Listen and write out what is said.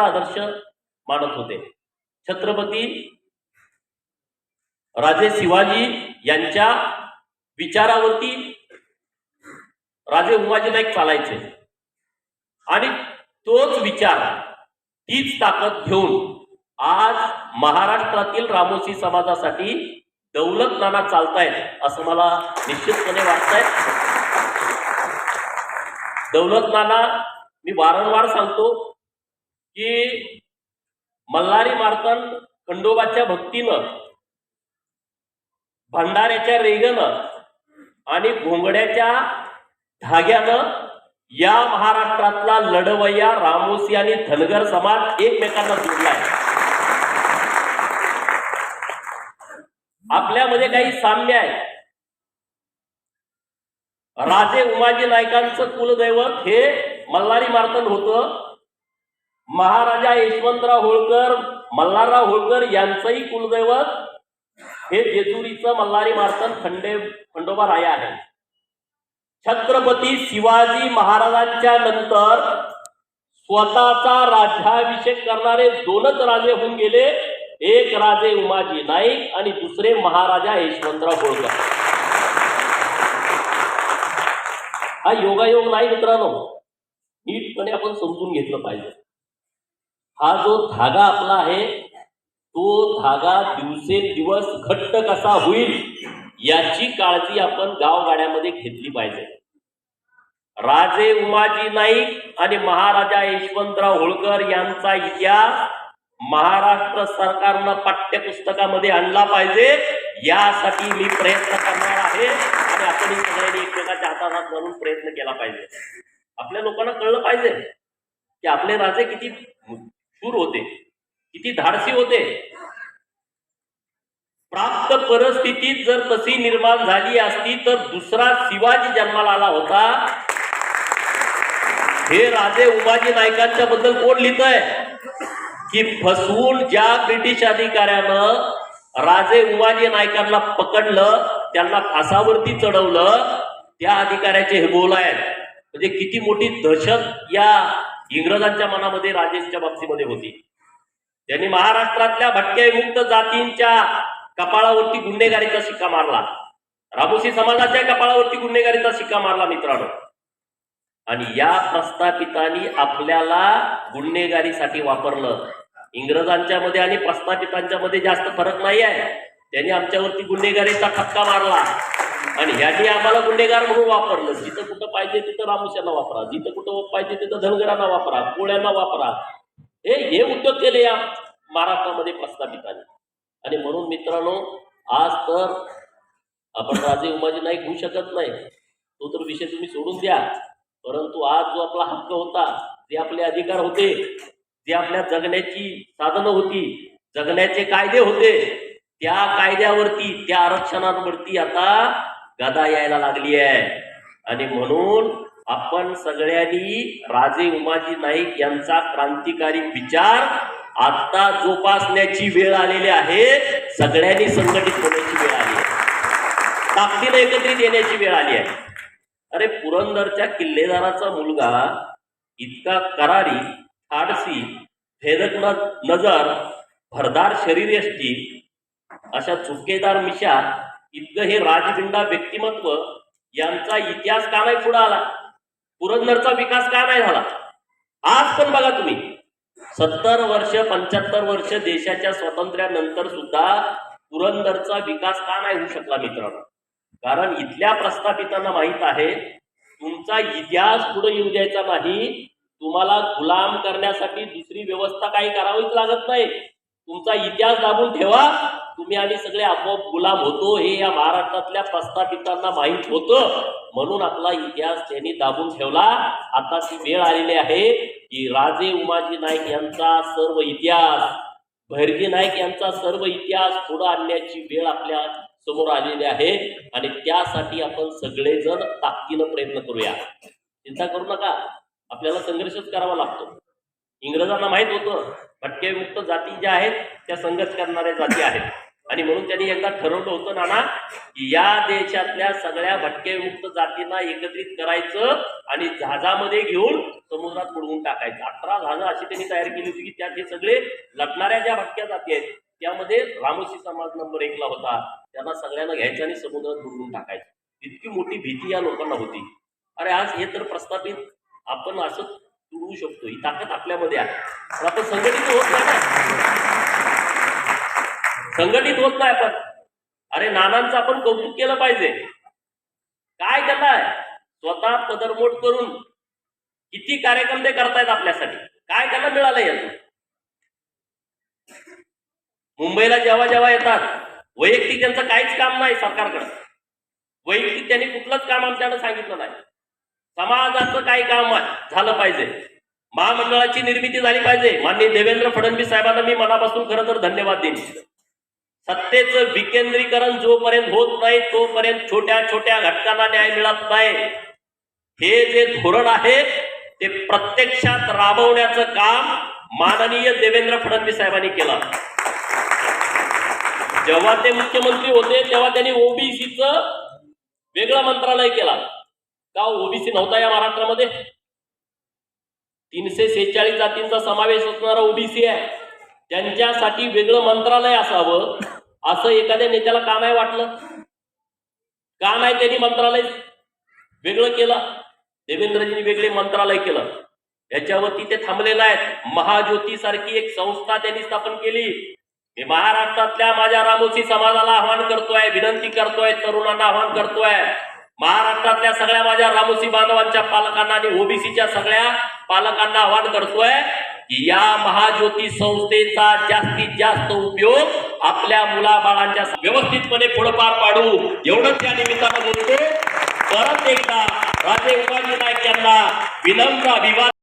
उत्तमोत्तम आदर्श मानत होते. छत्रपती राजे शिवाजी यांच्या विचारावरती राजे उमाजी नाईक चालायचे. आणि तोच विचार तीच ताकद घेऊन आज महाराष्ट्रातील रामोशी समाजासाठी दौलत नाना चालतायत असं मला निश्चितपणे वाटतंय. दौलत नाना मी वारंवार सांगतो की मल्हारी मार्तन खंडोबाच्या भक्तीनं भंडाऱ्याच्या रेगनं आणि घोंगड्याच्या धाग्यानं या महाराष्ट्रातला लढवय्या रामोसी आणि धनगर समाज एकमेकांना जोडलाय. आपल्यामध्ये काही साम्य आहे. राजे उमाजी नायकांचं कुलदैवत हे मल्हारी मार्तन होतं. महाराजा यशवंतराव होळकर मल्हारराव होळकर यांचंही कुलदैवत हे जेजुरीचं मल्हारी मार्तन खंडे खंडोबा राया आहे. छत्रपती शिवाजी महाराजांच्या नंतर स्वतःचा राज्याभिषेक करणारे दोनच राजे होऊन गेले. एक राजे उमाजी नाईक आणि दुसरे महाराजा यशवंतराव होळकर. हा योगायोग नाही मित्रांनो. नीटपणे आपण समजून घेतलं पाहिजे. हा जो धागा आपला आहे तो धागा दिवसेंदिवस घट्ट कसा होईल याची काळजी आपण गावगाड्यामध्ये घेतली पाहिजे. राजे उमाजी नाईक आणि महाराजा यशवंतराव होळकर यांचा इतिहास महाराष्ट्र सरकारनं पाठ्यपुस्तकामध्ये आणला पाहिजे. यासाठी मी प्रयत्न करणार आहे आणि आपण सगळ्यांनी एकमेकाच्या हातात हात घालून प्रयत्न केला पाहिजे. आपल्या लोकांना कळलं पाहिजे की आपले राजे किती शूर होते. किती धाडसी होते. प्राप्त परिस्थितीत जर तशी निर्माण झाली असती तर दुसरा शिवाजी जन्माला आला होता. हे राजे उमाजी नायकांच्या बद्दल कोण लिहितंय? की फसवून ज्या ब्रिटिश अधिकाऱ्यानं राजे उमाजी नायकांना पकडलं त्यांना फासावरती चढवलं त्या अधिकाऱ्याचे हे बोल आहेत म्हणजे किती मोठी दहशत या इंग्रजांच्या मनामध्ये राजेशच्या बाबतीमध्ये होती. त्यांनी महाराष्ट्रातल्या भटक्याविमुक्त जातींच्या कपाळावरती गुन्हेगारीचा शिक्का मारला. रामोशी समाजाच्या कपाळावरती गुन्हेगारीचा शिक्का मारला मित्रांनो. आणि या प्रस्थापितांनी आपल्याला गुन्हेगारीसाठी वापरलं. इंग्रजांच्या मध्ये आणि प्रस्थापितांच्या मध्ये जास्त फरक नाही आहे त्यांनी आमच्यावरती गुन्हेगारीचा ठपका मारला. आणि यांनी आम्हाला गुन्हेगार म्हणून वापरलं. जिथं कुठं पाहिजे तिथं रामुशांना वापरा. जिथं कुठं पाहिजे तिथं धनगरांना वापरा कोळ्यांना वापरा. हे हे उद्योग केले या महाराष्ट्रामध्ये प्रस्थापितांनी आणि म्हणून मित्रांनो आज तर आपण राजे उमाजी नाईक होऊ शकत नाही. तो तर विषय तुम्ही सोडून द्या. परंतु आज जो आपला हक्क होता जे आपले अधिकार होते जे आपल्या जगण्याची साधनं होती जगण्याचे कायदे होते त्या कायद्यावरती त्या आरक्षणांवरती आता गदा यायला लागली आहे. आणि म्हणून आपण सगळ्यांनी राजे उमाजी नाईक यांचा क्रांतिकारी विचार आता जोपासण्याची वेळ आलेली आहे. सगळ्यांनी संघटित होण्याची वेळ आली आहे. ताकदीला एकत्रित येण्याची वेळ आली आहे. अरे पुरंदरच्या किल्लेदाराचा मुलगा इतका करारी आडसी भेदक नजर भरदार शरीरयष्टी अशा चुकेदार मिशा इतकं हे राजबिंडा व्यक्तिमत्व यांचा इतिहास का नाही पुढे आला? पुरंदरचा विकास का नाही झाला? आज पण बघा तुम्ही. सत्तर वर्ष पंच्याहत्तर वर्ष देशाच्या स्वातंत्र्यानंतर सुद्धा पुरंदरचा विकास का नाही होऊ शकला मित्रांनो? कारण इथल्या प्रस्थापितांना माहीत आहे तुमचा इतिहास पुढे येऊ द्यायचा नाही. तुम्हाला गुलाम करण्यासाठी दुसरी व्यवस्था काही करावीच लागत नाही. तुमचा इतिहास दाबून ठेवा. तुम्ही आणि सगळे आपोआप गुलाम होतो हे या महाराष्ट्रातल्या प्रस्थापितांना माहीत होतं. म्हणून आपला इतिहास त्यांनी दाबून ठेवला. आता ती वेळ आलेली आहे की राजे उमाजी नाईक यांचा सर्व इतिहास भैरजी नाईक यांचा सर्व इतिहास पुढे आणण्याची वेळ आपल्यासमोर आलेली आहे. आणि त्यासाठी आपण सगळेजण ताकदीनं प्रयत्न करूया. चिंता करू नका. आपल्याला संघर्षच करावा लागतो. इंग्रजांना माहीत होतं भटके मुक्त जाती ज्या आहेत त्या संघर्ष करणाऱ्या जाती आहेत. आणि म्हणून त्यांनी एकदा ठरवलं होतं नाना की या देशातल्या सगळ्या भटकेमुक्त जातींना एकत्रित करायचं आणि जहाजामध्ये घेऊन समुद्रात बुडवून टाकायचं. अठरा जहाजं अशी त्यांनी तयार केली होती की त्यात हे सगळे लटणाऱ्या ज्या भटक्या जाती आहेत त्यामध्ये रामोशी समाज नंबर एकला होता. त्यांना सगळ्यांना घ्यायचं आणि समुद्रात बुडवून टाकायचं. इतकी मोठी भीती या लोकांना होती. अरे आज हे तर प्रस्थापित आपण असं तुडवू शकतो ही ताकद आपल्यामध्ये आहे. पण आपण संघटित होत नाही संघटित होत नाही आपण. अरे नानांचं आपण कौतुक केलं पाहिजे. काय करताय आहे? स्वतः पदरमोड करून किती कार्यक्रम ते करतायत आपल्यासाठी. काय त्यांना मिळालं याचं मुंबईला जेव्हा जेव्हा येतात वैयक्तिक त्यांचं काहीच काम नाही सरकारकडे. वैयक्तिक त्यांनी कुठलंच काम आमच्याकडे सांगितलं नाही. समाजाचं काही काम आहे, झालं पाहिजे. महामंडळाची निर्मिती झाली पाहिजे. माननीय देवेंद्र फडणवीस साहेबांना मी मनापासून खरं तर धन्यवाद देईन. सत्तेचं विकेंद्रीकरण जोपर्यंत होत नाही तोपर्यंत छोट्या छोट्या घटकांना न्याय मिळत नाही. हे जे धोरण आहे ते प्रत्यक्षात राबवण्याचं काम माननीय देवेंद्र फडणवीस साहेबांनी केलं. जेव्हा ते मुख्यमंत्री होते तेव्हा त्यांनी ओबीसीचं वेगळं मंत्रालय केला. का ओबीसी नव्हता या महाराष्ट्रामध्ये? तीनशे सेहेचाळीस जातींचा समावेश असणारा ओबीसी आहे. त्यांच्यासाठी वेगळं मंत्रालय असावं असं एखाद्या नेत्याला का नाही वाटलं? का नाही त्यांनी मंत्रालय वेगळं केलं? देवेंद्रजींनी वेगळे मंत्रालय केलं. याच्यावरती ते थांबलेलं आहेत. महाज्योती सारखी एक संस्था त्यांनी स्थापन केली. मी महाराष्ट्रातल्या माझ्या रामोसी समाजाला आव्हान करतोय विनंती करतोय तरुणांना आव्हान करतोय. महाराष्ट्रातल्या सगळ्या माझ्या रामोसी बांधवांच्या पालकांना आणि ओबीसीच्या सगळ्या पालकांना आव्हान करतोय. या महाज्योती संस्थेचा जास्तीत जास्त उपयोग आपल्या मुलाबाळांच्या व्यवस्थितपणे पुढे पार पाडू. एवढंच या निमित्तानं बोलतो परत एकदा राजे उमाजी नाईक यांना विनम्र अभिवादन.